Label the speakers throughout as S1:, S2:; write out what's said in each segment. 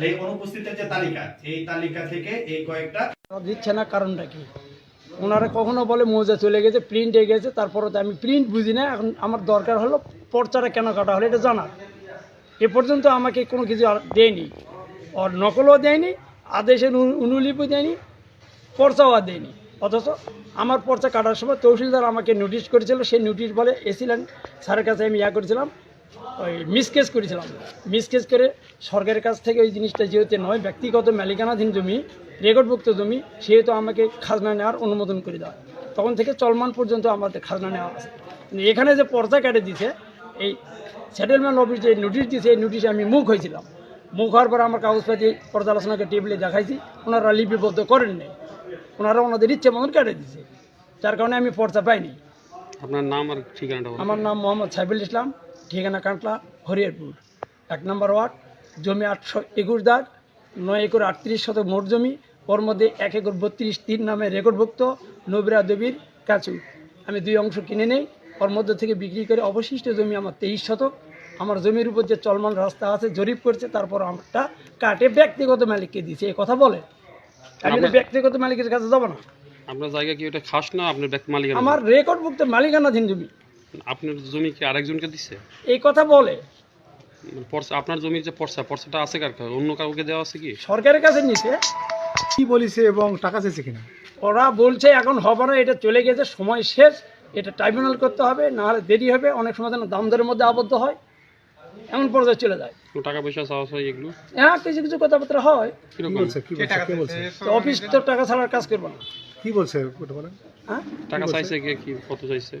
S1: এই অনুপস্থিতের যে তালিকা, এই তালিকা থেকে এই কয়েকটা
S2: দিচ্ছে না কারণটা কি? ওনারা কখনো বলে মৌজা চলে গেছে প্রিন্ট হয়ে গেছে, তারপরে আমি প্রিন্ট বুঝি না। এখন আমার দরকার হলো পর্চাটা কেন কাটা হলো এটা জানা এ পর্যন্ত আমাকে কোনো কিছু দেয়নি। আর নকলও দেয়নি, আদেশের অনু- অনুলিপি দেয়নি, পর্চাও আর দেয়নি। অথচ আমার পর্চা কাটার সময় তহসিলদার আমাকে নোটিশ করেছিল সেই নোটিশ বলে এসিলেন স্যারের কাছে আমি ইয়া করেছিলাম ওই মিসকেস করেছিলাম। মিসকেস করে সরকারের কাছ থেকে ওই জিনিসটা যেহেতু নয় ব্যক্তিগত মালিকানাধীন জমি রেকর্ডভুক্ত জমি সেহেতু আমাকে খাজনা নেওয়ার অনুমোদন করে দেওয়া। তখন থেকে চলমান পর্যন্ত আমাদের খাজনা নেওয়া আছে। কিন্তু এখানে যে পর্চা কেটে দিছে এই সেটেলমেন্ট অফিস যে নোটিশ দিয়েছে এই নোটিশে আমি মুখ হয়েছিলাম। মুখ হওয়ার পর আমার কাগজপাতি পর্যালোচনাকে টেবিলে দেখাইছি ওনারা লিপিবদ্ধ করেন নাই ওনারা ওনাদের ইচ্ছে মতন কেটে দিছে। যার কারণে আমি পর্চা পাইনি।
S3: আপনার নাম আর ঠিকানাটা
S2: আমার নাম মোহাম্মদ সাইফুল ইসলাম। ঠিকানা কাঁটলা হরিয়ারপুর। এক নম্বর ওয়ার্ড জমি আটশো একুশ দাগ নয় একর আটত্রিশ শতক মোট জমি ওর মধ্যে এক একর বত্রিশ তিন নামে রেকর্ডভুক্ত নবিরা দেবীর কাছু। আমি দুই অংশ কিনে নেই ওর মধ্যে থেকে বিক্রি করে অবশিষ্ট জমি আমার তেইশ শতক। আমার জমির উপর যে চলমান রাস্তা আছে জরিপ করছে তারপর আমারটা কাটে ব্যক্তিগত মালিককে দিয়েছে এই কথা বলে। আমি ব্যক্তিগত মালিকের কাছে যাব না।
S3: আপনার জায়গা কি ওটা খাস না? আপনার
S2: আমার রেকর্ডভুক্ত মালিকানাধীন জমি।
S3: আপনার জমি কি আরেকজনকে দিচ্ছে
S2: এই কথা বলে।
S3: পর্সা আপনার জমির যে পর্সা পর্সাটা আছে কার কাছে? অন্য কাউকে দেওয়া আছে কি?
S2: সরকারের কাছে নিছে।
S4: কি বলিছে এবং টাকা চেয়েছে কিনা?
S2: ওরা বলছে এখন হবে না এটা চলে গেছে সময় শেষ এটা ট্রাইব্যুনাল করতে হবে নাহলে দেরি হবে অনেক সময় যেন দাম দরের মধ্যে আবদ্ধ হয় এমন পর্যায়ে চলে যায়।
S3: টাকা পয়সা চাওয়া হয় এগুলো?
S2: হ্যাঁ কিছু কিছু কথাবার্তা হয়।
S4: কি
S3: কীরকম
S4: বলছে কি বলছে কে বলছে?
S2: তো অফিস তো টাকা ছাড়ার কাজ করব না।
S4: কি বলছে
S2: হ্যাঁ?
S3: টাকা চাইছে কে কি কত চাইছে?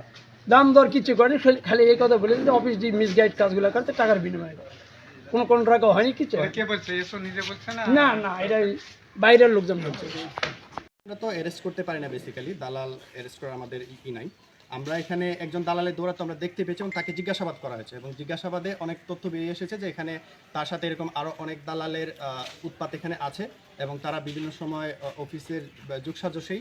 S2: দাম দর কিছু করেনি খালি- এই কথা বলে যে অফিস যে মিসগাইড কাজগুলো করতে টাকার বিনিময়ে। কোনো কোনো কন্ট্রাক্ট হয়নি কিছু?
S5: বলছে? নিজে বলছে না?
S2: না না এটা বাইরের লোকজন বলছে।
S1: আমরা তো অ্যারেস্ট করতে পারি না বেসিক্যালি দালাল অ্যারেস্ট করার আমাদের ই নাই। আমরা এখানে একজন দালালের দৌড়াতে আমরা দেখতে পেয়েছি এবং তাকে জিজ্ঞাসাবাদ করা হয়েছে এবং জিজ্ঞাসাবাদে অনেক তথ্য বেরিয়ে এসেছে যে এখানে তার সাথে এরকম আরও অনেক দালালের উৎপাত এখানে আছে এবং তারা বিভিন্ন সময় অফিসের যোগসাজসেই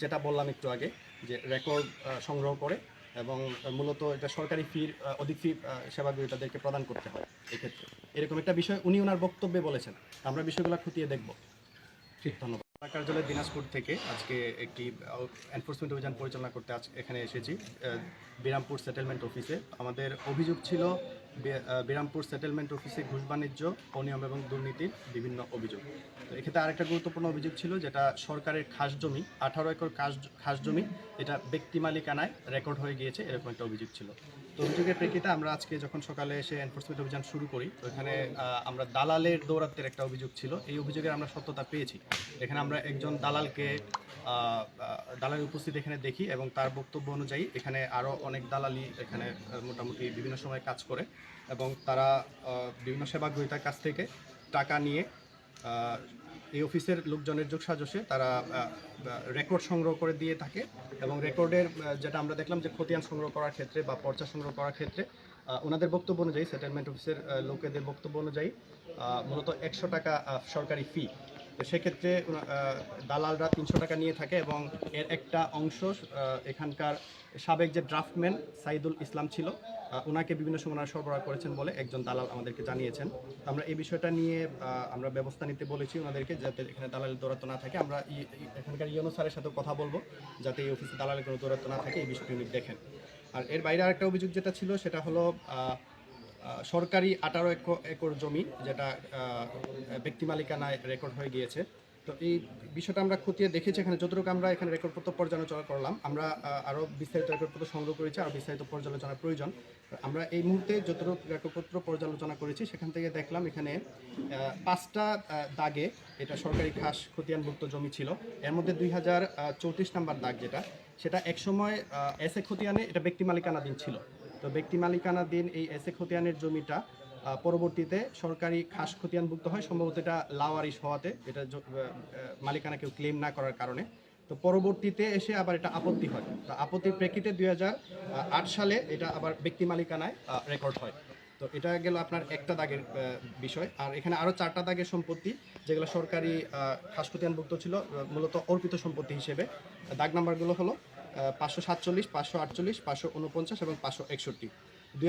S1: যেটা বললাম একটু আগে, যে রেকর্ড সংগ্রহ করে এবং মূলত এটা সরকারি ফির অধিক ফি সেবাগুলি তাদেরকে প্রদান করতে হয় এক্ষেত্রে। এরকম একটা বিষয় উনি ওনার বক্তব্যে বলেছেন। আমরা বিষয়গুলো খতিয়ে দেখব। ঠিক, ধন্যবাদ। কার্যালয় দিনাজপুর থেকে আজকে একটি এনফোর্সমেন্ট অভিযান পরিচালনা করতে আজ এখানে এসেছি। বিরামপুর সেটেলমেন্ট অফিসে আমাদের অভিযোগ ছিল বিরামপুর সেটেলমেন্ট অফিসে ঘুষ বাণিজ্য, অনিয়ম এবং দুর্নীতির বিভিন্ন অভিযোগ। তো এক্ষেত্রে আরেকটা গুরুত্বপূর্ণ অভিযোগ ছিল, যেটা সরকারের খাস জমি, আঠারো একর খাস খাস জমি, এটা ব্যক্তি মালিকানায় রেকর্ড হয়ে গিয়েছে, এরকম একটা অভিযোগ ছিল। তো প্রেক্ষিতে আমরা আজকে যখন সকালে এসে এনফোর্সমেন্ট অভিযান শুরু করি, তো এখানে আমরা দালালের দৌরাত্মের একটা অভিযোগ ছিল। এই অভিযোগের আমরা সত্যতা পেয়েছি। এখানে আমরা একজন দালালকে দালালের উপস্থিতি এখানে দেখি এবং তার বক্তব্য অনুযায়ী এখানে আরও অনেক দালালি এখানে মোটামুটি বিভিন্ন সময় কাজ করে এবং তারা বিভিন্ন সেবা গ্রহীতার কাছ থেকে টাকা নিয়ে এই অফিসের লোকজনের যোগ সাজসে তারা রেকর্ড সংগ্রহ করে দিয়ে থাকে এবং রেকর্ডের যেটা আমরা দেখলাম যে খতিয়ান সংগ্রহ করার ক্ষেত্রে বা পর্চা সংগ্রহ করার ক্ষেত্রে ওনাদের বক্তব্য অনুযায়ী সেটেলমেন্ট অফিসের লোকেদের বক্তব্য অনুযায়ী মূলত একশো টাকা সরকারি ফি সেক্ষেত্রে দালালরা তিনশো টাকা নিয়ে থাকে এবং এর একটা অংশ এখানকার সাবেক যে ড্রাফটম্যান সাইদুল ইসলাম ছিল ওনাকে বিভিন্ন সময় সরবরাহ করেছেন বলে একজন দালাল আমাদেরকে জানিয়েছেন। আমরা এই বিষয়টা নিয়ে আমরা ব্যবস্থা নিতে বলেছি ওনাদেরকে যাতে এখানে দালালের দৌরাত্ম না থাকে। আমরা এখানকার ইয়নো স্যারের সাথে কথা বলব, যাতে এই অফিসে দালালের কোনো দৌরাত্ম না থাকে, এই বিষয়টি দেখেন। আর এর বাইরে আরেকটা অভিযোগ যেটা ছিল, সেটা হলো সরকারি আঠারো একর জমি যেটা ব্যক্তি মালিকানায় রেকর্ড হয়ে গিয়েছে। তো এই বিষয়টা আমরা খতিয়ে দেখেছি এখানে। যতটুকু আমরা এখানে রেকর্ডপত্র পর্যালোচনা করলাম, আমরা আরও বিস্তারিত রেকর্ডপত্র সংগ্রহ করেছি, আর বিস্তারিত পর্যালোচনার প্রয়োজন। আমরা এই মুহূর্তে যতটুকু রেকর্ডপত্র পর্যালোচনা করেছি, সেখান থেকে দেখলাম এখানে পাঁচটা দাগে এটা সরকারি খাস খতিয়ানভুক্ত জমি ছিল। এর মধ্যে দুই হাজার চৌত্রিশ নাম্বার দাগ যেটা, সেটা একসময় এসে খতিয়ানে এটা ব্যক্তি মালিকানাধীন ছিল। তো ব্যক্তি মালিকানাধীন এই এসে খতিয়ানের জমিটা পরবর্তীতে সরকারি খাস খতিয়ানভুক্ত হয় সম্ভবত এটা লাওয়ারিশ হওয়াতে এটা মালিকানা কেউ ক্লেম না করার কারণে। তো পরবর্তীতে এসে আবার এটা আপত্তি হয়। তো আপত্তির প্রেক্ষিতে দুই সালে এটা আবার ব্যক্তি মালিকানায় রেকর্ড হয়। তো এটা গেল আপনার একটা দাগের বিষয়। আর এখানে আরও চারটা দাগের সম্পত্তি যেগুলো সরকারি আহ, খাস খতিয়ানভুক্ত ছিল মূলত অর্পিত সম্পত্তি হিসেবে। দাগ নাম্বারগুলো হলো পাঁচশো সাতচল্লিশ, পাঁচশো আটচল্লিশ, পাঁচশো উনপঞ্চাশ এবং পাঁচশো একষট্টি। দুই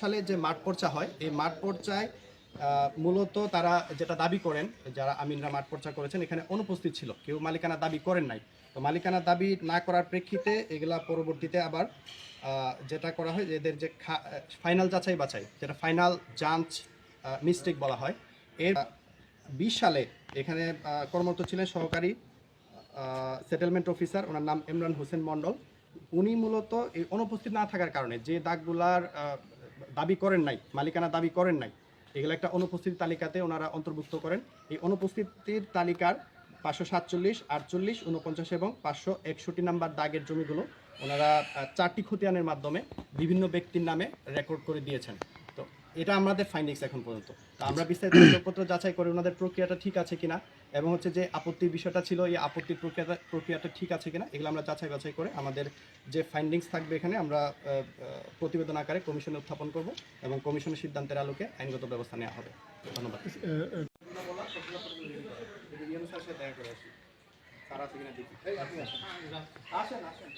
S1: সালে যে মাঠ পর্চা হয়, এই মাঠ পর্চায় মূলত তারা যেটা দাবি করেন, যারা আমিনরা মাঠ পর্চা করেছেন, এখানে অনুপস্থিত ছিল। কেউ মালিকানা দাবি করেন নাই। তো মালিকানা দাবি না করার প্রেক্ষিতে এগুলা পরবর্তীতে আবার যেটা করা হয় এদের যে ফাইনাল যাচাই বাছাই, যেটা ফাইনাল জাঞ্চ মিস্টেক বলা হয়, এর বিশ সালে এখানে কর্মরত ছিলেন সহকারী সেটেলমেন্ট অফিসার ওনার নাম ইমরান হোসেন মণ্ডল। উনি মূলত এই অনুপস্থিত না থাকার কারণে যে দাগগুলার দাবি করেন নাই, মালিকানা দাবি করেন নাই, এগুলো একটা অনুপস্থিত তালিকাতে ওনারা অন্তর্ভুক্ত করেন। এই অনুপস্থিতির তালিকার পাঁচশো সাতচল্লিশ, আটচল্লিশ উনপঞ্চাশ এবং পাঁচশো একষট্টি নাম্বার দাগের জমিগুলো ওনারা চারটি খতিয়ানের মাধ্যমে বিভিন্ন ব্যক্তির নামে রেকর্ড করে দিয়েছেন। এটা আমাদের ফাইন্ডিংস এখন পর্যন্ত। তো আমরা বিস্তারিত কাগজপত্র যাচাই করে ওনাদের প্রক্রিয়াটা ঠিক আছে কিনা এবং হচ্ছে যে আপত্তির বিষয়টা ছিল এই আপত্তির প্রক্রিয়াটা প্রক্রিয়াটা ঠিক আছে কিনা এগুলো আমরা যাচাই বাছাই করে আমাদের যে ফাইন্ডিংস থাকবে এখানে আমরা প্রতিবেদন আকারে কমিশনে উত্থাপন করব এবং কমিশনের সিদ্ধান্তের আলোকে আইনগত ব্যবস্থা নেওয়া হবে। ধন্যবাদ। আসেন আসেন।